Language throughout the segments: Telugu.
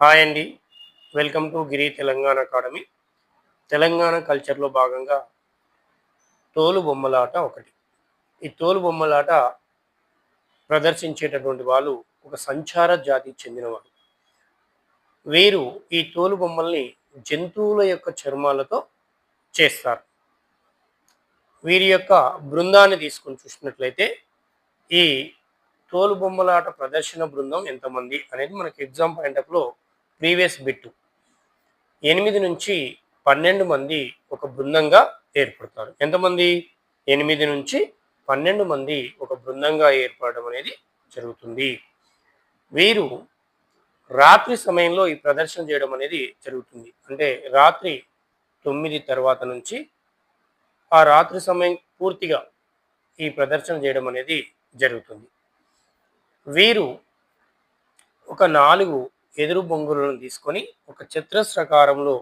హాయ్ అండి. Welcome to Giri Telangana academy. Telangana కల్చర్లో భాగంగా తోలు బొమ్మలాట ఒకటి. ఈ తోలు బొమ్మలాట ప్రదర్శించేటటువంటి వాళ్ళు ఒక సంచార జాతికి చెందినవారు. వీరు ఈ తోలు బొమ్మల్ని జంతువుల యొక్క చర్మాలతో చేస్తారు. వీరి యొక్క బృందాన్ని తీసుకొని చూసినట్లయితే ఈ తోలు బొమ్మలాట ప్రదర్శన బృందం ఎంతమంది అనేది మనకి ఎగ్జామ్ పాయింట్ ప్రీవియస్ బిట్ ఎనిమిది నుంచి పన్నెండు మంది ఒక బృందంగా ఏర్పడతారు. ఎంతమంది? ఎనిమిది నుంచి పన్నెండు మంది ఒక బృందంగా ఏర్పడడం అనేది జరుగుతుంది. వీరు రాత్రి సమయంలో ఈ ప్రదర్శన చేయడం అనేది జరుగుతుంది. అంటే రాత్రి తొమ్మిది తర్వాత నుంచి ఆ రాత్రి సమయం పూర్తిగా ఈ ప్రదర్శన చేయడం అనేది జరుగుతుంది. వీరు ఒక నాలుగు ఎదురు బొంగులను తీసుకొని ఒక చతురస్రకారంలో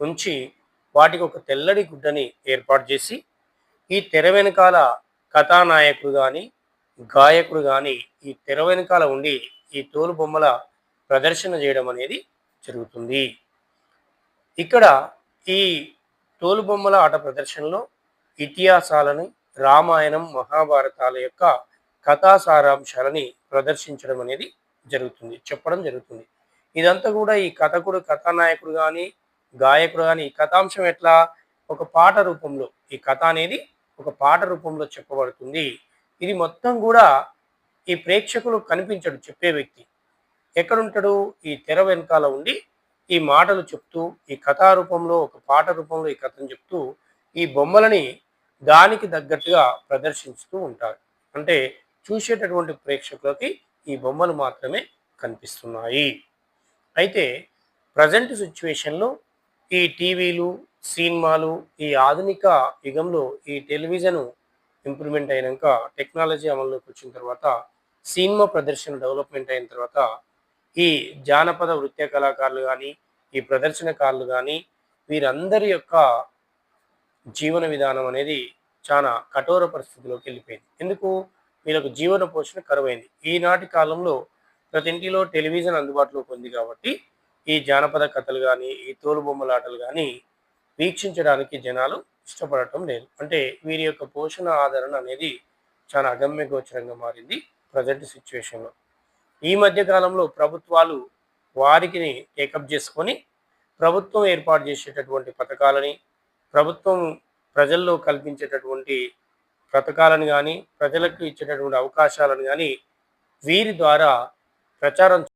ఉంచి వాటికి ఒక తెల్లడి గుడ్డని ఏర్పాటు చేసి ఈ తెర వెనకాల కథానాయకుడు కానీ గాయకుడు కానీ ఈ తెర వెనకాల ఉండి ఈ తోలు బొమ్మల ప్రదర్శన చేయడం అనేది జరుగుతుంది. ఇక్కడ ఈ తోలు బొమ్మల ఆట ప్రదర్శనలో ఇతిహాసాలని రామాయణం మహాభారతాల యొక్క కథా సారాంశాలని ప్రదర్శించడం అనేది జరుగుతుంది చెప్పడం జరుగుతుంది. ఇదంతా కూడా ఈ కథకుడు కథానాయకుడు కానీ గాయకుడు కానీ ఈ కథాంశం ఎట్లా? ఒక పాట రూపంలో ఈ కథ అనేది ఒక పాట రూపంలో చెప్పబడుతుంది. ఇది మొత్తం కూడా ఈ ప్రేక్షకులు కనిపించడు చెప్పే వ్యక్తి. ఎక్కడుంటాడు? ఈ తెర వెనకాల ఉండి ఈ మాటలు చెప్తూ ఈ కథా రూపంలో ఒక పాట రూపంలో ఈ కథను చెప్తూ ఈ బొమ్మలని దానికి తగ్గట్టుగా ప్రదర్శిస్తూ ఉంటారు. అంటే చూసేటటువంటి ప్రేక్షకులకి ఈ బొమ్మలు మాత్రమే కనిపిస్తున్నాయి. అయితే ప్రజెంట్ సిచ్యువేషన్లో ఈ టీవీలు సినిమాలు ఈ ఆధునిక యుగంలో ఈ టెలివిజన్ ఇంప్రూవ్మెంట్ అయినాక టెక్నాలజీ అమల్లోకి వచ్చిన తర్వాత సినిమా ప్రదర్శన డెవలప్మెంట్ అయిన తర్వాత ఈ జానపద నృత్య కళాకారులు కానీ ఈ ప్రదర్శనకారులు కానీ వీరందరి యొక్క జీవన విధానం అనేది చాలా కఠోర పరిస్థితిలోకి వెళ్ళిపోయింది. ఎందుకు? వీళ్ళకు జీవన పోషణ కరువైంది. ఈనాటి కాలంలో ప్రతి ఇంటిలో టెలివిజన్ అందుబాటులోకి ఉంది కాబట్టి ఈ జానపద కథలు కానీ ఈ తోలుబొమ్మలాటలు కానీ వీక్షించడానికి జనాలు ఇష్టపడటం లేదు. అంటే వీరి యొక్క పోషణ ఆదరణ అనేది చాలా అగమ్య గోచరంగా మారింది ప్రజెంట్ సిచ్యువేషన్లో. ఈ మధ్య కాలంలో ప్రభుత్వాలు వారికి టేకప్ చేసుకొని ప్రభుత్వం ఏర్పాటు చేసేటటువంటి పథకాలని ప్రభుత్వం ప్రజల్లో కల్పించేటటువంటి పథకాలను కానీ ప్రజలకు ఇచ్చేటటువంటి అవకాశాలను కానీ వీరి ద్వారా ప్రచారం